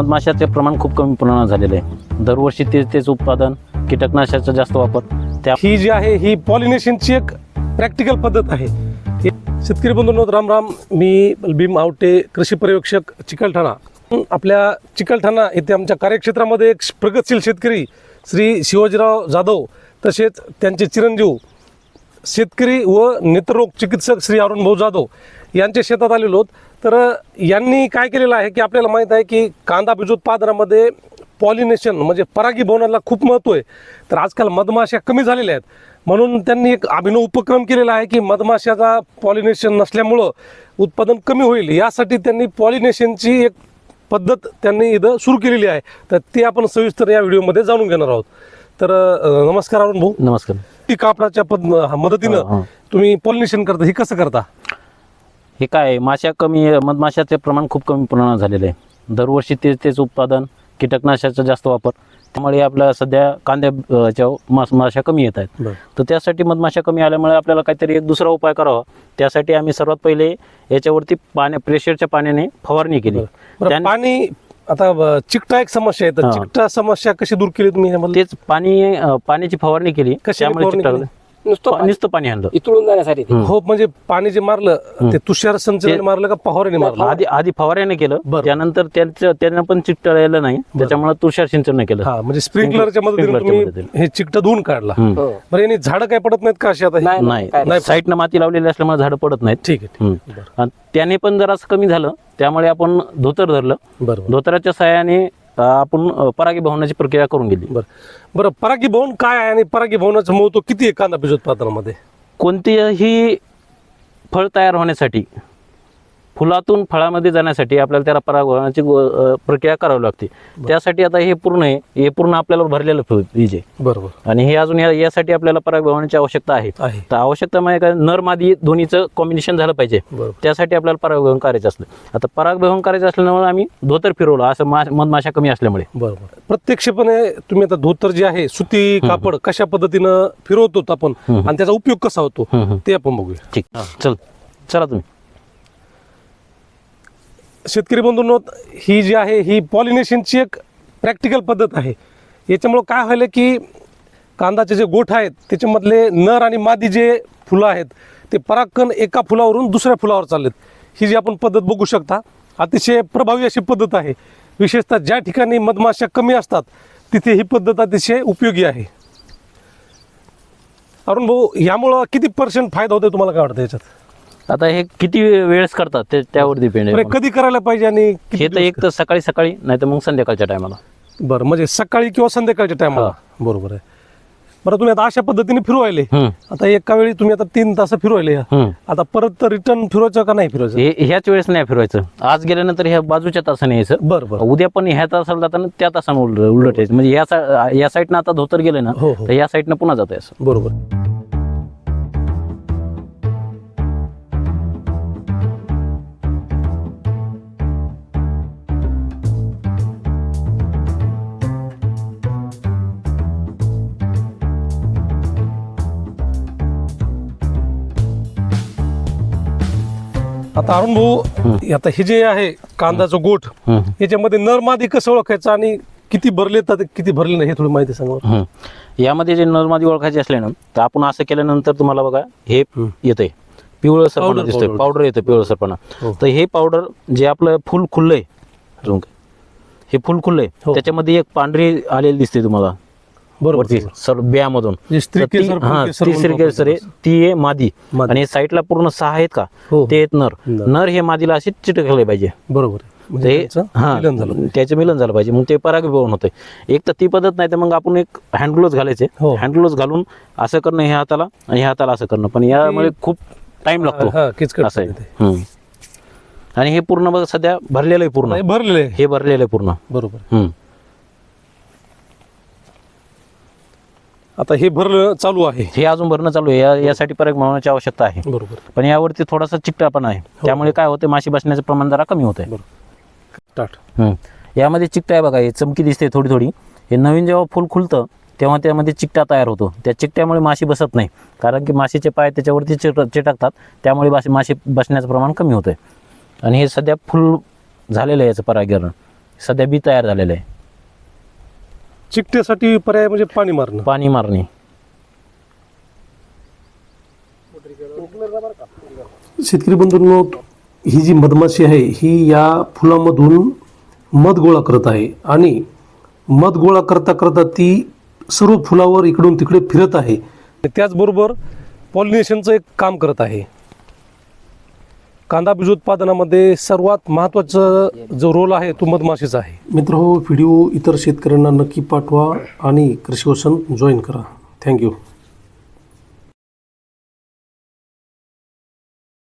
मधमाशाचे प्रमाण खूप कमी प्रमाणात झालेलं आहे. दरवर्षी तेच तेच उत्पादन कीटकनाशकाचा जास्त वापर. त्या ही जी आहे ही पॉलिनेशनची एक प्रॅक्टिकल पद्धत आहे. शेतकरी बंधूंनो राम राम. मी भीम आवटे कृषी पर्यवेक्षक चिकलठाणा. आपल्या चिकलठाणा येथे आमच्या कार्यक्षेत्रामध्ये एक प्रगतशील शेतकरी श्री शिवाजीराव जाधव तसेच त्यांचे चिरंजीव शेतकरी व नेत्ररोग चिकित्सक श्री अरुण भाऊ जाधव यांच्या शेतात आलेलो आहोत. तर यांनी काय केलेलं आहे की आपल्याला माहीत आहे की कांदा बीजोत्पादनामध्ये पॉलिनेशन म्हणजे परागीभवनाला खूप महत्त्व आहे. तर आजकाल मधमाशा कमी झालेल्या आहेत. म्हणून त्यांनी एक अभिनव उपक्रम केलेला आहे की मधमाशाचा पॉलिनेशन नसल्यामुळं उत्पादन कमी होईल. यासाठी त्यांनी पॉलिनेशनची एक पद्धत त्यांनी इथं सुरू केलेली आहे. तर ते आपण सविस्तर या व्हिडिओमध्ये जाणून घेणार आहोत. तर अं, नमस्कार अरुण भाऊ. नमस्कार. ती कापडाच्या पद मदतीनं. तुम्ही पॉलिनेशन करता हे कसं करता? हे काय माशा कमी मधमाशाचे प्रमाण खूप कमी प्रमाणात झालेलं आहे. दरवर्षी तेच तेच उत्पादन कीटकनाशकाचा जास्त वापर. त्यामुळे आपल्या सध्या कांद्याच्या मास माशा कमी येत आहेत. तर त्यासाठी मधमाशा कमी आल्यामुळे आपल्याला काहीतरी एक दुसरा उपाय करावा. त्यासाठी आम्ही सर्वात पहिले याच्यावरती पाण्या प्रेशरच्या पाण्याने फवारणी केली. पाणी आता चिकटा एक समस्या आहे. तर. चिकटा समस्या कशी दूर केली तुम्ही? तेच पाणी पाण्याची फवारणी केली. फवारणी चिकटा-? नुसतं पा- नुसतं पाणी आणलं इतळून जाण्यासाठी ते. हो म्हणजे पाणी जे मारलं ते तुषार संचलन मारलं का पहावरीने मारलं आधी आधी फवाऱ्याने केलं बरं. त्यानंतर त्यांचं त्यांना पण चिकटळलेलं नाही त्याच्यामुळे तुषार सिंचन केलं हा म्हणजे स्प्रिंकलरच्या मदतीने स्प्रिंकलरच्या तुम्ही मदतीने. हे चिकटा धुवून काढला हम्म. हो. बरं यांनी झाडं काय पडत नाहीत का अशी आता ही? नाही, काय नाही नाही. साईडनं माती लावलेली असल्यामुळे झाडं पडत नाहीत ठीक आहे हम्म. बरं. आणि त्याने पण जरासं कमी झालं त्यामुळे आपण धोतर धरलं बरोबर धोतराच्या सहाय्याने आपण अं, परागीभवनाची प्रक्रिया करून गेली बरं. बरं परागीभवन काय आहे आणि परागीभवनाचं महत्त्व किती आहे कांदा बीजोत्पादनामध्ये कोणतीही फळ तयार होण्यासाठी फुलातून फळामध्ये जाण्यासाठी आपल्याला त्याला अं, प्रक्रिया करावी लागते. त्यासाठी आता हे पूर्ण आहे. हे पूर्ण आपल्याला भरलेलं बीज आहे बरोबर. आणि हे अजून या- यासाठी आपल्याला परागभवनाची आवश्यकता आहे. तर आवश्यकता म्हणजे काय नर मादी दोन्हीचं कॉम्बिनेशन झालं पाहिजे. त्यासाठी आपल्याला परागभवन करायचं असलं. आता परागभवन करायचं असल्यामुळे आम्ही धोतर फिरवलं असं मा मधमाशा कमी असल्यामुळे. बरोबर. प्रत्यक्षपणे तुम्ही आता धोतर जे आहे सुती कापड कशा पद्धतीनं फिरवतो आपण. आणि त्याचा उपयोग कसा होतो. ते आपण बघूया. ठीक. चल. चला तुम्ही. शेतकरी बंधूंनो ही जी आहे ही पॉलिनेशनची एक प्रॅक्टिकल पद्धत आहे. याच्यामुळं काय व्हायलं की कांदाचे जे गोठ आहेत त्याच्यामधले नर आणि मादी जे फुलं आहेत ते परागकण एका फुलावरून दुसऱ्या फुलावर चाललेत. ही जी आपण पद्धत बघू शकता अतिशय प्रभावी अशी पद्धत आहे. विशेषतः ज्या ठिकाणी मधमाशा कमी असतात तिथे ही पद्धत अतिशय उपयोगी आहे. अरुण भाऊ यामुळं किती पर्सेंट फायदा होतो तुम्हाला काय वाटतं याच्यात? आता हे किती वेळेस करतात ते त्यावर डिपेंड आहे. कधी करायला पाहिजे आणि हे तर एक तर सकाळी सकाळी नाही तर मग संध्याकाळच्या टायमाला बरं म्हणजे सकाळी किंवा संध्याकाळच्या टायमाला बरोबर आहे. बरं तुम्ही आता अशा पद्धतीने फिरवायले. आता एका वेळी तुम्ही आता तीन तास फिरवायले. आता परत रिटर्न फिरवायचं का नाही फिरवायचं? ह्याच वेळेस नाही फिरवायचं. आज गेल्यानंतर ह्या बाजूच्या तासाने यायचं. बरं बरं. उद्या पण ह्या तासाला जाताना त्या तासानं उलट उलट यायचं. म्हणजे या सा- या साईडनं आता धोतर गेलं ना हो हो. तर या साईडनं पुन्हा जातं असं. बरोबर. आता अरुण भाऊ आता हे जे आहे कांदाचं गोठ. याच्यामध्ये नर मादी कसं ओळखायचं आणि किती भरले तर किती भरले नाही हे थोडी माहिती सांगा. यामध्ये जे नरमादी ओळखायचे असले ना तर आपण असं केल्यानंतर तुम्हाला बघा हे येतंय पिवळं सरपणा Powder, दिसतोय. पावडर येतं पिवळं सरपणा हो. तर हे पावडर जे आपलं फुल खुललंय? हे फुल खुललंय हो. त्याच्यामध्ये एक पांढरी आलेली दिसते तुम्हाला बरोबर वरती सर ब्यामधून. जे स्त्री तर ती- केसर, हा, आहे. ती आहे मादी. आणि साईडला पूर्ण सहा आहेत का? हो. ते आहेत नर. नर. हे मादीला असे चिटकले पाहिजे. बरोबर. म्हणजे ते त्यांचं हा मिलन झालं त्याचं मिलन झालं पाहिजे. मग ते परागीभवन होतंय. एक तर ती पद्धत नाही तर मग आपण एक हँड ग्लोव्ह घालायचे. हो. हँड ग्लोव्ह घालून असं करणं ह्या हाताला आणि ह्या हाताला असं करणं. पण यामुळे खूप टाइम लागतो. हा असं आहे. आणि हे पूर्ण बघ सध्या भरलेलं आहे पूर्ण. भरलेले. हे भरलेलं आहे पूर्ण. बरोबर आता हे भरलं चालू आहे. हे अजून भरणं चालू आहे. या- यासाठी परागीभवनाची आवश्यकता आहे. बरोबर. पण यावरती थोडासा चिकटापणा आहे. हो. त्यामुळे काय होते माशी बसण्याचं प्रमाण जरा कमी होत आहे हम्म. यामध्ये चिकटा आहे बघा हे चमकी दिसते थोडी थोडी हे नवीन जेव्हा फुल खुलतं तेव्हा त्यामध्ये चिकटा तयार होतो. त्या चिकट्यामुळे माशी बसत नाही. कारण की माशीचे पाय त्याच्यावरती चिट चिटकतात. त्यामुळे माशी माशी बसण्याचं प्रमाण कमी होतं आणि हे सध्या फुल झालेलं आहे याचं परागीकरण. सध्या बी तयार झालेलं आहे. चिकट्यासाठी पर्याय म्हणजे पाणी मारणं. पाणी मारणे. शेतकरी बंधूंनो ही जी मधमाशी आहे ही या फुलामधून मध गोळा करत आहे आणि मध गोळा करता करता ती सर्व फुलावर इकडून तिकडे फिरत आहे. त्याचबरोबर पॉलिनेशनचं एक काम करत आहे. कांदा बीज उत्पादनामध्ये सर्वात महत्त्वाचा जो रोल आहे तो मधमाशीचा आहे. मित्र हो व्हिडिओ इतर शेतकऱ्यांना नक्की पाठवा आणि कृषी वसन जॉईन करा. थँक्यू